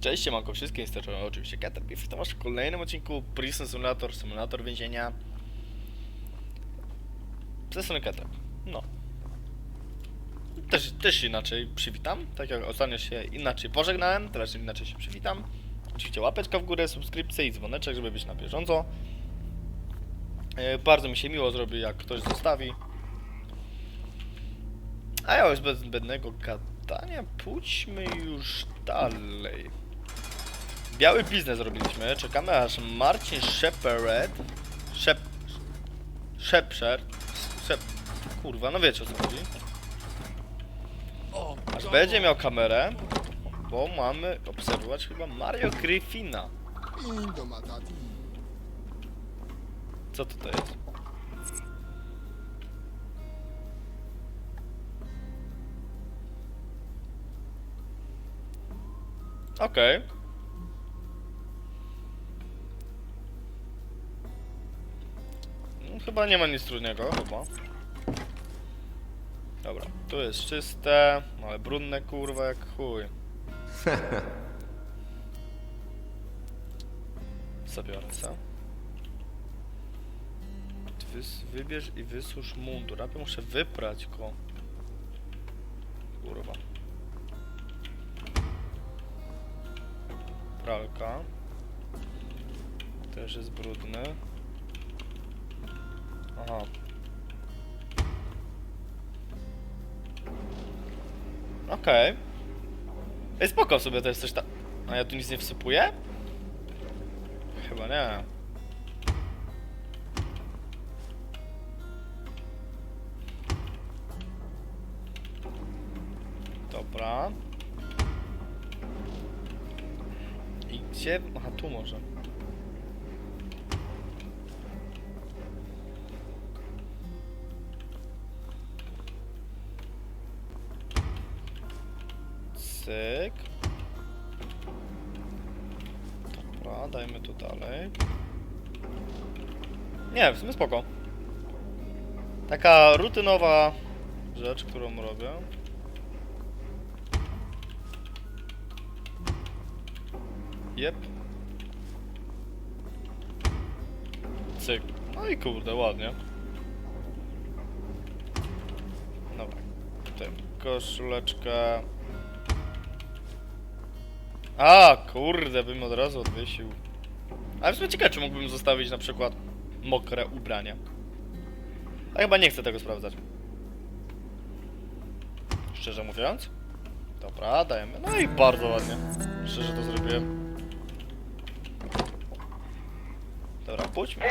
Cześć, siemanko wszystkim, z oczywiście Caterpie. Witam was w kolejnym odcinku Prison Simulator, Simulator więzienia. Ze strony Cater. No. Też, też inaczej przywitam, tak jak ostatnio się inaczej pożegnałem, teraz inaczej się przywitam. Oczywiście łapeczka w górę, subskrypcja i dzwoneczek, żeby być na bieżąco. E, bardzo mi się miło zrobi, jak ktoś zostawi. A ja już bez zbędnego gadania pójdźmy już dalej. Biały biznes zrobiliśmy. Czekamy aż Marcin Shepard. Shep... Shepard. Shep... Kurwa, no wiecie o co chodzi. Aż będzie miał kamerę, bo mamy obserwować chyba Mario Griffina. Co to jest? Okej. No, chyba nie ma nic trudnego, chyba. Dobra, tu jest czyste, ale brudne kurwa jak chuj. Zabiorę co? Wys, wybierz i wysusz mundur. Najpierw muszę wyprać go. Kurwa. Pralka. Też jest brudny. Aha. Okej. Ej, spoko sobie to jest coś tak... A ja tu nic nie wsypuję? Chyba nie. Dobra. I gdzie? Aha, tu może. Cyk. Dobra, dajmy tu dalej. Nie, w sumie spoko. Taka rutynowa rzecz, którą robię. Jep. Cyk. No i kurde, ładnie. Dobra. Tutaj koszuleczkę. A, kurde, bym od razu odwiesił. Ale w sumie ciekawe, czy mógłbym zostawić na przykład mokre ubrania. A chyba nie chcę tego sprawdzać. Szczerze mówiąc. Dobra, dajemy. No i bardzo ładnie. Szczerze to zrobiłem. Dobra, pójdźmy.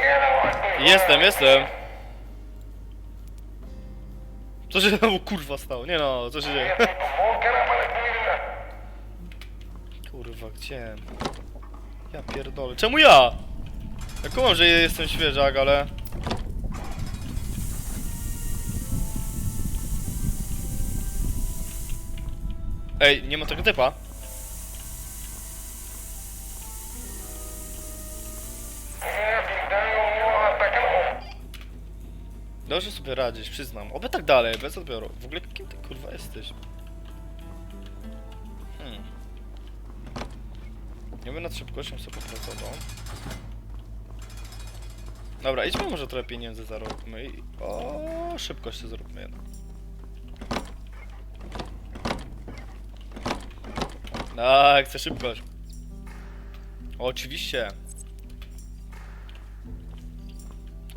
Jestem, jestem. Co się znowu kurwa stało? Nie no, co się dzieje? Gdzie? Ja pierdolę. Czemu ja? Ja kumam, że jestem świeżak, ale... Ej, nie ma tego typa. Dobrze sobie radzisz, przyznam. Oby tak dalej, bez odbioru. W ogóle kim ty kurwa jesteś? Ja bym nad szybkością sobie popracował. Dobra, idźmy może trochę pieniędzy zarobmy i... O, szybkość sobie zróbmy jednak. Tak, chcę szybkość. Oczywiście.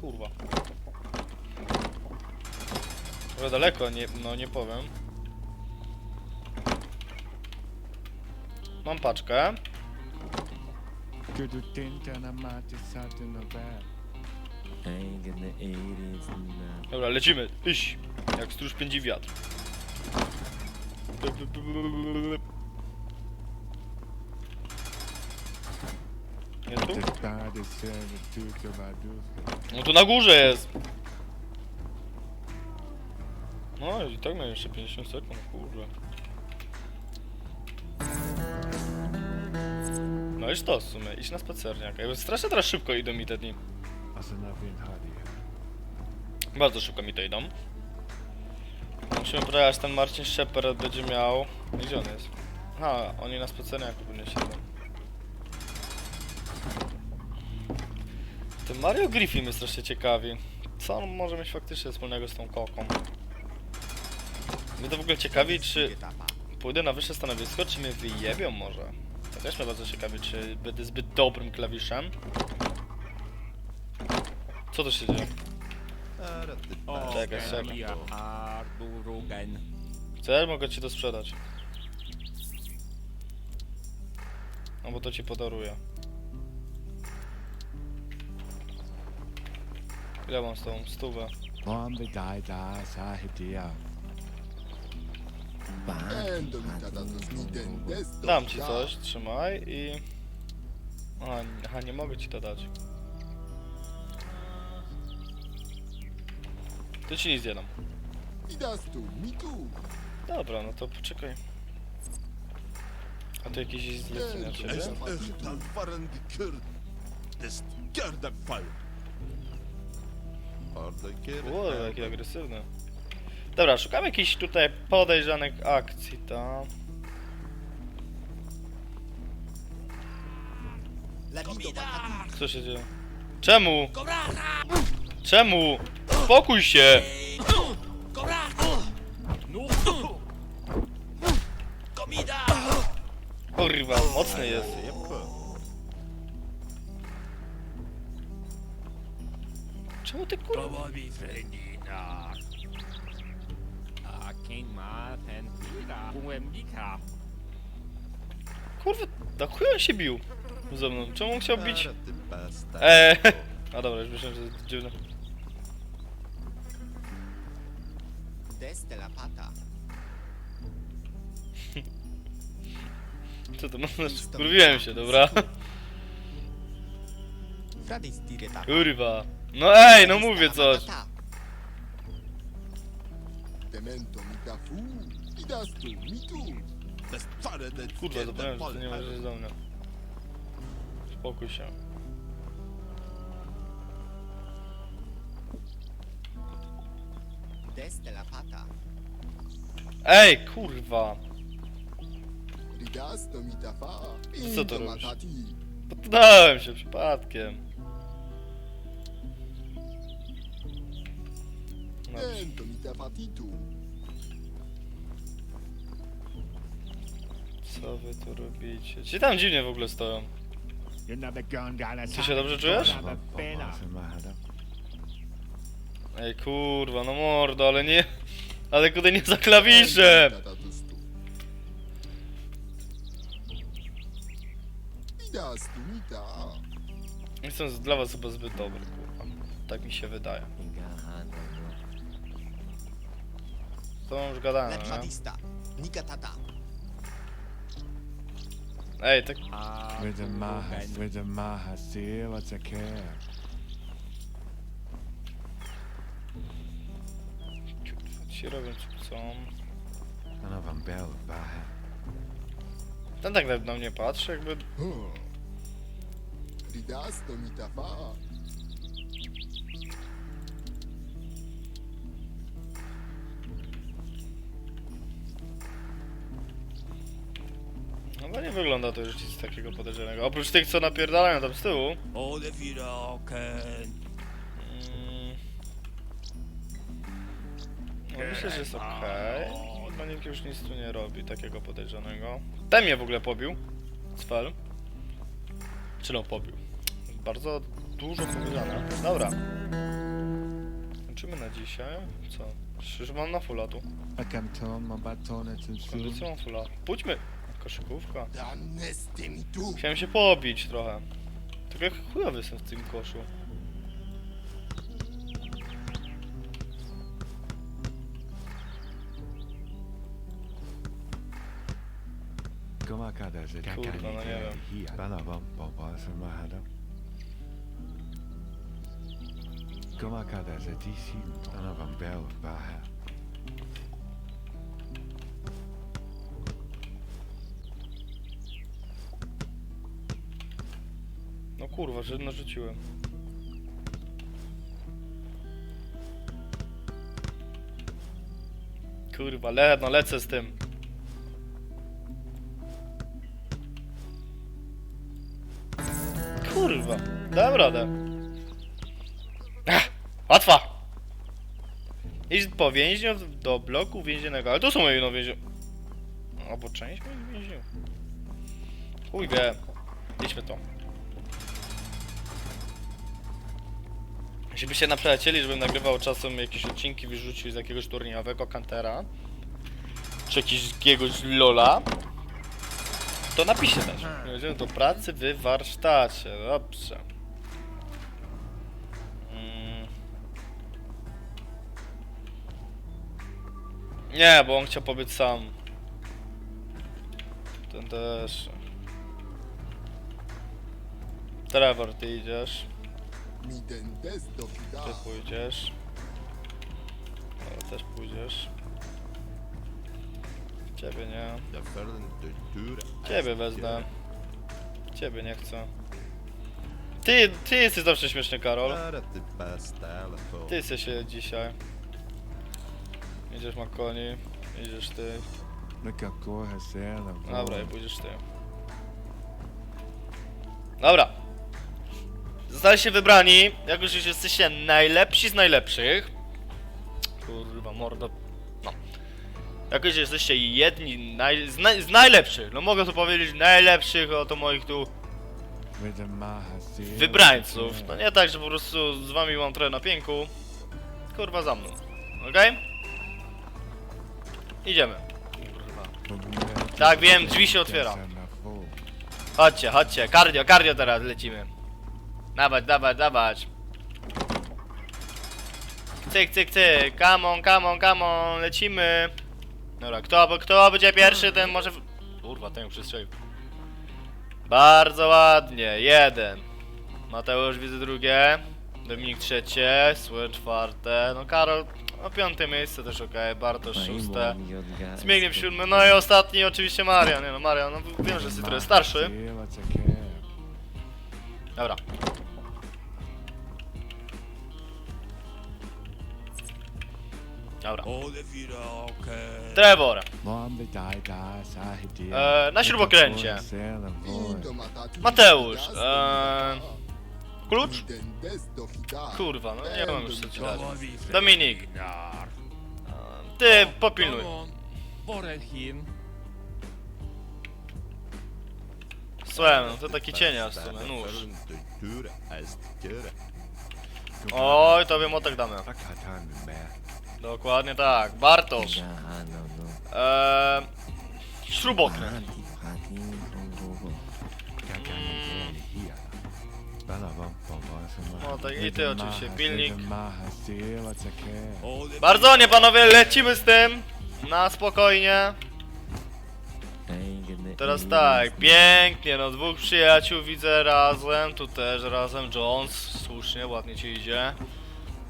Kurwa. Trochę daleko, nie, no nie powiem. Mam paczkę. Kudu tinta na no bad. Ain't gonna eat it tonight. Dobra, lecimy. Iść. Jak stróż pędzi wiatr. Nie tu? No tu na górze jest. No i tak miałem jeszcze 50 sekund, kurde. No to w sumie, iść na spacerniak. Jakby Strasznie teraz szybko idą mi te dni. Bardzo szybko mi to idą. Musimy aż ten Marcin Shepard będzie miał... Gdzie on jest? Aha, oni na specjalniaku pewnie siedzą. Ten Mario Griffin mnie strasznie ciekawi. Co on może mieć faktycznie wspólnego z tą koką? Mnie to w ogóle ciekawi, czy pójdę na wyższe stanowisko, czy mnie wyjebią może. To też mnie bardzo ciekawi, czy będę zbyt dobrym klawiszem. Co to się dzieje? Czekaj, czekaj. Ja Ardurugen. Mogę ci to sprzedać. No bo to ci podaruję. Ile mam z tą stówę? Bombe die da sahidia. Dam ci coś, trzymaj i... Aha, aha, nie mogę ci to dać. To ci nic nie dam. Dobra, no to poczekaj. A tu jakieś ciebie? Görden fall. Oradaki Ło, jaki agresywny. Dobra, szukamy jakichś tutaj podejrzanych akcji, to... Co się dzieje? Czemu? Czemu? Spokój się! Kurwa, mocny jest. Czemu ty kurwa? Głębika. Kurwa, na chuj on się bił ze mną? Czemu on chciał bić? Ty. Eee, a dobra, już myślałem, że to jest dziwne. Desde la pata. Co to ma znaczy? Kurwiłem się, dobra? Fradis direta. Kurwa. No ej, no mówię coś. Demento mitafu, idastu mitu. Des faran des Kurwa, zapomniałem, że nie możesz do mnie. Spokój się. Desde la pata. Ej, kurwa. Mitafa, Co to robisz? Poddałem się przypadkiem. Dento mitafatitu. Co wy tu robicie? Ci tam dziwnie w ogóle stoją. Ty się dobrze czujesz? Ej, kurwa, no mordo, ale nie... Ale kudy nie za klawiszem! Jestem dla was chyba zbyt dobry, kurwa. Tak mi się wydaje. To już gadałem, nie? Ej, tak... With the maha, with the maha, see what's a care. Kurwa, ci robią co chcą. Of them bell, baha. Ten tak na mnie patrzy, jakby... Ridasto mitafa. No nie wygląda to już nic takiego podejrzanego. Oprócz tych, co napierdalają tam z tyłu. Mm. No myślę, że jest okej. Chyba nikt już nic tu nie robi takiego podejrzanego. Ten mnie w ogóle pobił. Sfel. Czy no pobił. Bardzo dużo powiedziane. Dobra. Kończymy na dzisiaj. Co? Już mam na fulla tu. I can turn my baton fulla. Pójdźmy. Koszykówka. Daneste mitu. Chciałem się pobić trochę. Tak jak chujowy jestem w tym koszu. Come on, kada, że Kurwa, no nie wiem. Że mahada. Come on, kada, że DC, them kurwa, że narzuciłem. Kurwa, le, no lecę z tym. Kurwa, dałem radę. Ach, łatwa! Idź po więźniów do bloku więziennego, ale tu są moje no więźniów. Albo część moich więźniów. Chuj wie. Idźmy to. Jeśli byście naprzelecieli, żebym nagrywał czasem jakieś odcinki, wyrzucił z jakiegoś turniejowego kantera, czy jakiegoś lola, to napiszcie też. Jedziemy do pracy w warsztacie. Dobrze. Mm. Nie, bo on chciał pobyć sam. Ten też. Trevor, ty idziesz. Ty pójdziesz. Ale też pójdziesz. Ciebie nie. Ciebie wezmę. Ciebie nie chcę. Ty, ty jesteś zawsze śmieszny, Karol. Ty jesteś się dzisiaj. Idziesz Makoni, idziesz ty. Go Hassan. Dobra, i pójdziesz ty. Dobra. Zostaliście wybrani, jako że jesteście najlepsi z najlepszych. Kurwa, mordo. No. Jako, że jesteście jedni naj, z, z najlepszych, no mogę tu powiedzieć najlepszych oto moich tu wybrańców. No nie tak, że po prostu z wami mam trochę na pięku. Kurwa za mną. Okej? Idziemy. Tak, wiem, drzwi się otwiera. Chodźcie, chodźcie. Kardio, kardio teraz lecimy. Dawać, dawać, dawać. Cyk, cyk, cyk. Come on, come on, come on. Lecimy. Dobra, kto, kto będzie pierwszy, ten może... w- Kurwa, ten już przestrzelił. Bardzo ładnie. Jeden. Mateusz widzę drugie. Dominik trzecie. Słe czwarte. No Karol, no piąte miejsce też okej. Bartosz szóste. Zmiegniew siódmy. No i ostatni oczywiście Marian. Nie no, Marian, no wiem, że jesteś trochę starszy. Dobra. Dobra. Trevor. E, na śrubokręcie. Mateusz. Eee, klucz? Kurwa, no nie mam już co ci dać. Dominik. Dominik. Ty popilnuj. Słuchaj, no to taki cienia w sumie, nóż. Oj, tobie motek damy. Dokładnie tak. Bartosz. Eee, śrubokręt. No tak i ty oczywiście, pilnik. Bardzo nie panowie, lecimy z tym. Na spokojnie. Teraz tak, pięknie, no dwóch przyjaciół widzę razem, tu też razem, Jones, słusznie, ładnie ci idzie.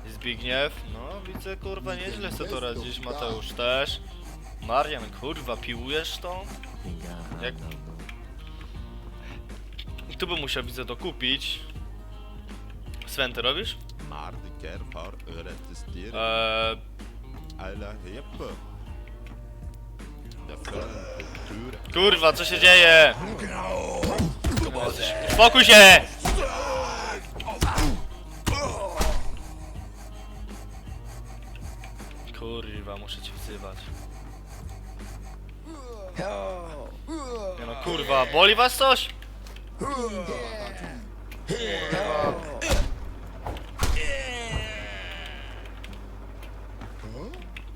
Zbigniew, no widzę kurwa nieźle sobie to radzisz, Mateusz też. Marian, kurwa, piłujesz to? Jak- tu bym musiał widzę to kupić. Sven, ty robisz? Eee, Alla kurwa, co się dzieje? Spokój się! Kurwa, muszę cię wzywać. Nie no kurwa, boli was coś?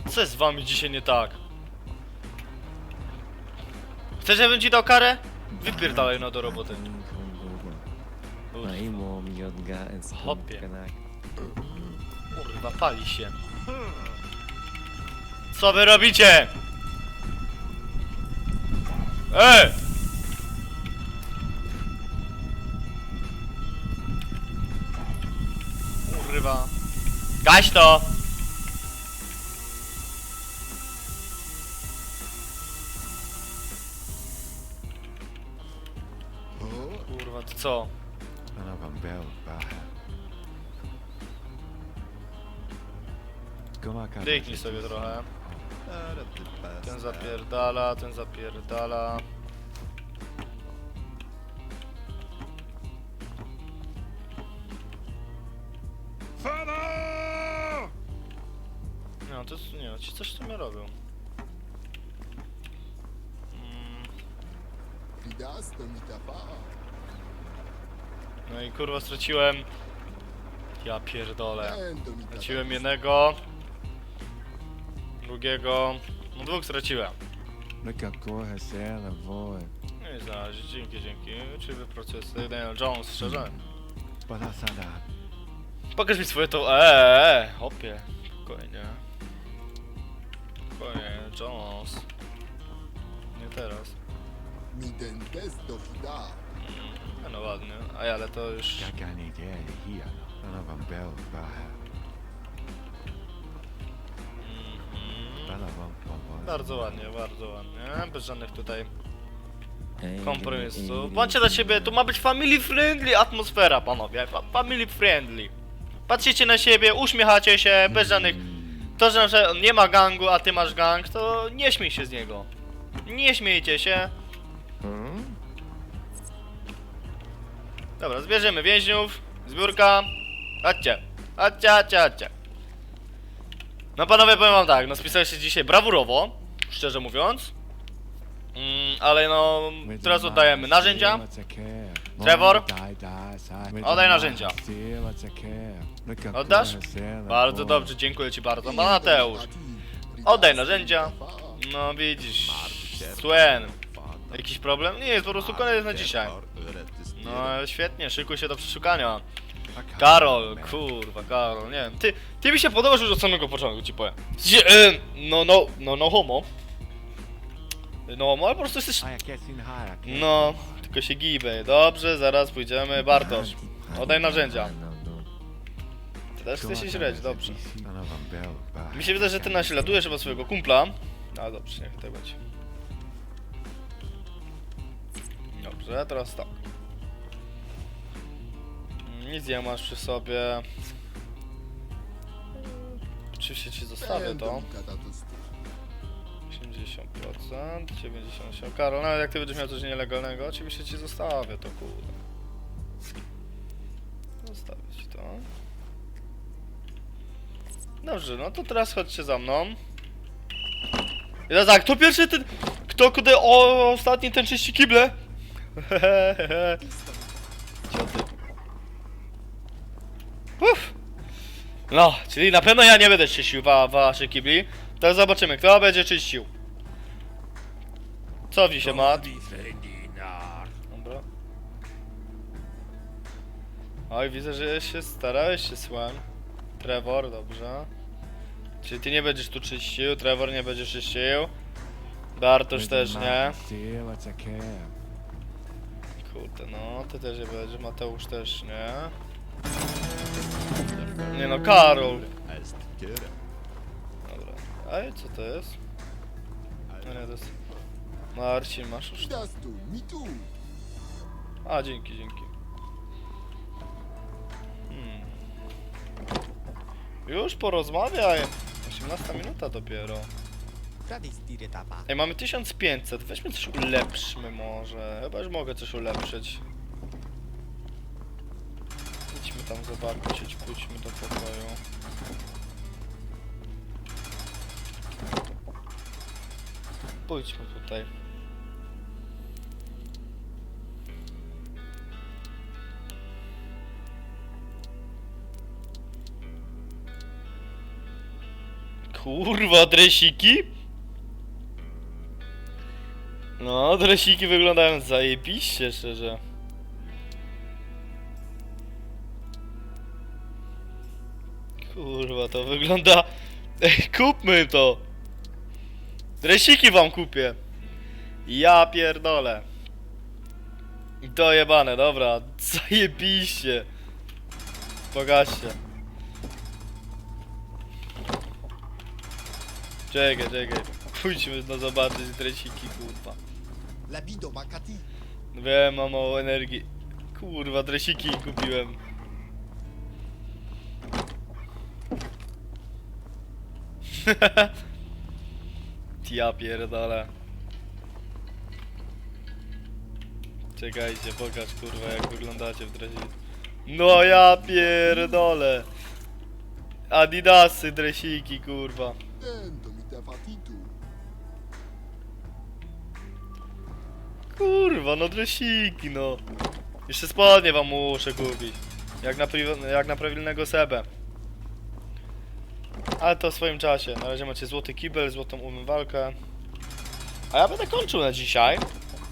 Co jest z wami dzisiaj nie tak? Chcesz, żebym ci dał karę? Wypierdalaj no do roboty. Hopie. Kurwa, pali się. Co wy robicie? Ej! Kurwa. Gaś to! Kurwa, to co? Dyknij sobie trochę. Daar het de beste. Ten zapierdala, ten zapierdala. Fano! No, to jest, nie, ci coś tu mnie robią. Mm. No i kurwa straciłem... Ja pierdolę. Endo. Straciłem jednego, Drugiego. No dwóch straciłem. Look avoid. No i znaleźć, dzięki, dzięki. Uczciwy proces. Daniel Jones, szczerze. Parasada. Pokaż mi swoje to. Eee, hopie. Spokojnie. Spokojnie, Jones. Nie teraz. Mi den des do fida. Mm, No ładnie. A ja, ale to już. Gagani de. None of them bell baha. Bella bum bum Bardzo ładnie, bardzo ładnie. Bez żadnych tutaj kompromisów. 80s Bądźcie dla siebie, tu ma być family friendly atmosfera, panowie. Fa family friendly. Patrzycie na siebie, uśmiechacie się, bez żadnych... To, że, że nie ma gangu, a ty masz gang, to nie śmiej się z niego. Nie śmiejcie się. Hmm? Dobra, zbierzemy więźniów. Zbiórka. Chodźcie. Chodźcie, chodźcie, chodźcie. No panowie, powiem wam tak, no spisaliście dzisiaj brawurowo, szczerze mówiąc. Mm, ale no, teraz oddajemy narzędzia. Trevor, oddaj narzędzia. Oddasz? Bardzo dobrze, dziękuję ci bardzo. No Mateusz, oddaj narzędzia. No widzisz, Swen, jakiś problem? Nie, jest po prostu koniec na dzisiaj. No świetnie, szykuj się do przeszukania. Karol, kurwa, Karol, nie wiem. Ty, ty mi się podobasz już od samego początku, ci powiem. Gdzie, e, no, no, no, no homo. No homo, ale po prostu jesteś... No, tylko się gibę. Dobrze, zaraz pójdziemy. Bartosz, oddaj narzędzia. No, no. Ty też chcesz się śledzić, dobrze. Bell baha. Mi się wydaje, że ty naśladujesz chyba swojego kumpla. A dobrze, niech tak będzie. Dobrze, teraz tak. Nic nie masz przy sobie. Oczywiście ci zostawię to. to mi kata to stu. 80%, 98%. Karol, nawet jak ty będziesz miał coś nielegalnego, oczywiście ci zostawię to, kurde. Zostawię ci to. Dobrze, no to teraz chodźcie za mną. I teraz tak, kto pierwszy ten... Kto kudy o ostatni ten czyści kible? No, czyli na pewno ja nie będę czyścił wa waszych kibli. To zobaczymy, kto będzie czyścił. Co w się mat? Dobra. Oj, widzę, że się starałeś się słem. Trevor, dobrze. Czyli ty nie będziesz tu czyścił, Trevor nie będzie czyścił. Bartosz też nie. Kurde, no, ty też nie będziesz, Mateusz też nie. Nie no, Karol. Dobra. Ej, co to jest? No nie, to jest... Marcin, masz już... Fidas tu, mi tu. A, dzięki, dzięki. Hmm. Już porozmawiaj. 18 minuta dopiero. Ej, mamy 1500. Weźmy coś ulepszmy może. Chyba już mogę coś ulepszyć. Tam zobaczyć, pójdźmy do pokoju. Pójdźmy tutaj. Kurwa, dresiki? No, dresiki wyglądają zajebiście, szczerze. Kurwa, to wygląda... Ej, kupmy to! Dresiki wam kupię! Ja pierdolę. Dojebane, dobra, zajebiście. Pokażcie. Czekaj, czekaj. Pójdźmy no zobaczyć dresiki, kurwa. Makati. Wiem, mam mało energii. Kurwa, dresiki kupiłem. ja pierdolę. Czekajcie, pokaż kurwa jak wyglądacie w dresie. No ja pierdolę. Adidasy, dresiki, kurwa. Kurwa, no dresiki, no. Jeszcze spodnie wam muszę kupić. Jak na, jak na prawilnego sebę. Ale to w swoim czasie. Na razie macie złoty kibel, złotą umywalkę. A ja będę kończył na dzisiaj.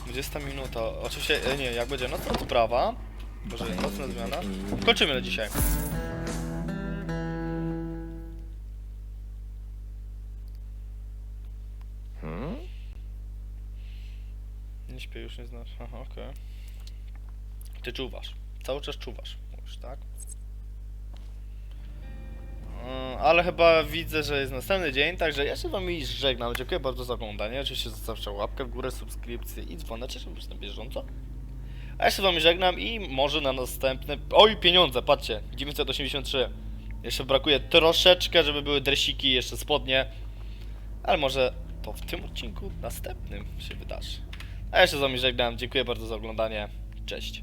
20 minuta. Oczywiście, e, nie, jak będzie nocna odprawa. Może nocna zmiana. Kończymy na dzisiaj. Hmm? Nie śpię już, nie znasz. Aha, okej. Ty czuwasz. Cały czas czuwasz, mówisz, tak? Yy, Ale chyba widzę, że jest następny dzień, także ja się z wami żegnam. Dziękuję bardzo za oglądanie. Oczywiście zostawcie łapkę w górę, subskrypcję i dzwoneczek, żeby być na bieżąco. A ja się z wami żegnam i może na następny... Oj, pieniądze, patrzcie, 983. Jeszcze brakuje troszeczkę, żeby były dresiki, jeszcze spodnie. Ale może to w tym odcinku następnym się wydarzy. A ja się z wami żegnam. Dziękuję bardzo za oglądanie. Cześć.